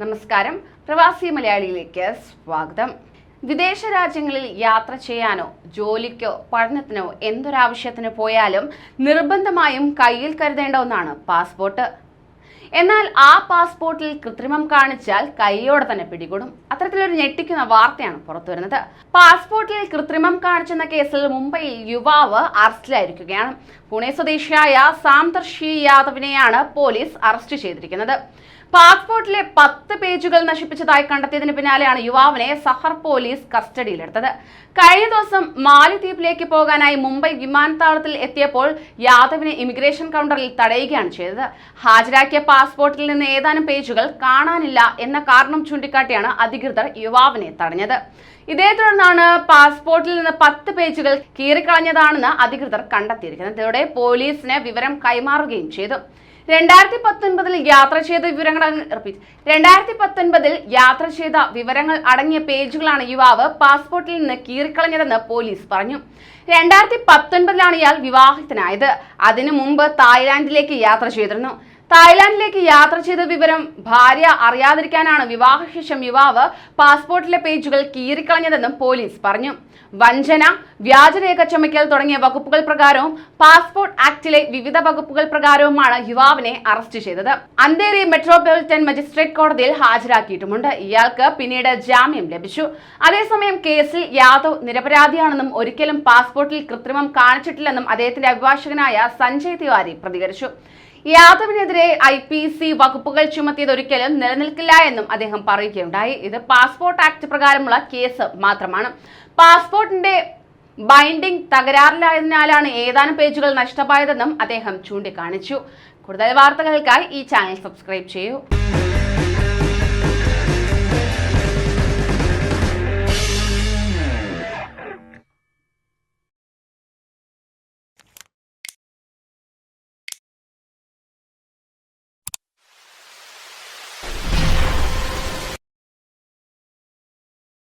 നമസ്കാരം. പ്രവാസി മലയാളിയിലേക്ക് സ്വാഗതം. വിദേശ രാജ്യങ്ങളിൽ യാത്ര ചെയ്യാനോ ജോലിക്കോ പഠനത്തിനോ എന്തൊരാവശ്യത്തിന് പോയാലും നിർബന്ധമായും കയ്യിൽ കരുതേണ്ട ഒന്നാണ് പാസ്പോർട്ട്. എന്നാൽ ആ പാസ്പോർട്ടിൽ കൃത്രിമം കാണിച്ചാൽ കൈയോടെ തന്നെ പിടികൂടും. അത്തരത്തിലൊരു ഞെട്ടിക്കുന്ന വാർത്തയാണ് പുറത്തുവരുന്നത് പാസ്പോർട്ടിൽ കൃത്രിമം കാണിച്ചെന്ന കേസിൽ മുംബൈയിൽ യുവാവ് അറസ്റ്റിലായിരിക്കുകയാണ്. പുണെ സ്വദേശിയായ സാംദർശി യാദവിനെയാണ് പോലീസ് അറസ്റ്റ് ചെയ്തിരിക്കുന്നത്. പാസ്പോർട്ടിലെ പത്ത് പേജുകൾ നശിപ്പിച്ചതായി കണ്ടെത്തിയതിന് പിന്നാലെയാണ് യുവാവിനെ സഹർ പോലീസ് കസ്റ്റഡിയിലെടുത്തത്. കഴിഞ്ഞ ദിവസം മാലിദ്വീപിലേക്ക് പോകാനായി മുംബൈ വിമാനത്താവളത്തിൽ എത്തിയപ്പോൾ യാദവിനെ ഇമിഗ്രേഷൻ കൗണ്ടറിൽ തടയുകയാണ് ചെയ്തത്. ഹാജരാക്കിയ പാസ്പോർട്ടിൽ നിന്ന് ഏതാനും പേജുകൾ കാണാനില്ല എന്ന കാരണം ചൂണ്ടിക്കാട്ടിയാണ് അധികൃതർ യുവാവിനെ തടഞ്ഞത്. ഇതേ തുടർന്നാണ് പാസ്പോർട്ടിൽ നിന്ന് പത്ത് പേജുകൾ കീറിക്കളഞ്ഞതാണെന്ന് അധികൃതർ കണ്ടെത്തിയിരിക്കുന്നത്. ഇതോടെ പോലീസിന് വിവരം കൈമാറുകയും ചെയ്തു. രണ്ടായിരത്തി പത്തൊൻപതിൽ യാത്ര ചെയ്ത വിവരങ്ങൾ രണ്ടായിരത്തി പത്തൊൻപതിൽ യാത്ര ചെയ്ത വിവരങ്ങൾ അടങ്ങിയ പേജുകളാണ് യുവാവ് പാസ്പോർട്ടിൽ നിന്ന് കീറിക്കളഞ്ഞതെന്ന് പോലീസ് പറഞ്ഞു. രണ്ടായിരത്തി പത്തൊൻപതിലാണ് ഇയാൾ വിവാഹത്തിനായത് അതിനു മുമ്പ് തായ്ലാന്റിലേക്ക് യാത്ര ചെയ്തിരുന്നു. തായ്ലാന്റിലേക്ക് യാത്ര ചെയ്ത വിവരം ഭാര്യ അറിയാതിരിക്കാനാണ് വിവാഹശേഷം യുവാവ് പാസ്പോർട്ടിലെ പേജുകൾ കീറിക്കളഞ്ഞതെന്നും പോലീസ് പറഞ്ഞു. വഞ്ചന വ്യാജരേഖ ചുമക്കൽ തുടങ്ങിയ വകുപ്പുകൾ പ്രകാരവും പാസ്പോർട്ട് ആക്ടിലെ വിവിധ വകുപ്പുകൾ പ്രകാരവുമാണ് യുവാവിനെ അറസ്റ്റ് ചെയ്തത്. അന്തേരി മെട്രോപൊളിറ്റൻ മജിസ്ട്രേറ്റ് കോടതിയിൽ ഹാജരാക്കിയിട്ടുമുണ്ട്. ഇയാൾക്ക് പിന്നീട് ജാമ്യം ലഭിച്ചു. അതേസമയം കേസിൽ യാദവ് നിരപരാധിയാണെന്നും ഒരിക്കലും പാസ്പോർട്ടിൽ കൃത്രിമം കാണിച്ചിട്ടില്ലെന്നും അദ്ദേഹത്തിന്റെ അഭിഭാഷകനായ സഞ്ജയ് തിവാരി പ്രതികരിച്ചു. യാദവിനെതിരെ ഐ പി സി വകുപ്പുകൾ ചുമത്തിയത് ഒരിക്കലും നിലനിൽക്കില്ല എന്നും അദ്ദേഹം പറയുകയുണ്ടായി. ഇത് പാസ്പോർട്ട് ആക്ട് പ്രകാരമുള്ള കേസ് മാത്രമാണ്. പാസ്പോർട്ടിന്റെ ബൈൻഡിംഗ് തകരാറിലായതിനാലാണ് ഏതാനും പേജുകൾ നഷ്ടമായതെന്നും അദ്ദേഹം ചൂണ്ടിക്കാണിച്ചു. കൂടുതൽ വാർത്തകൾക്കായി ഈ ചാനൽ സബ്സ്ക്രൈബ് ചെയ്യൂ.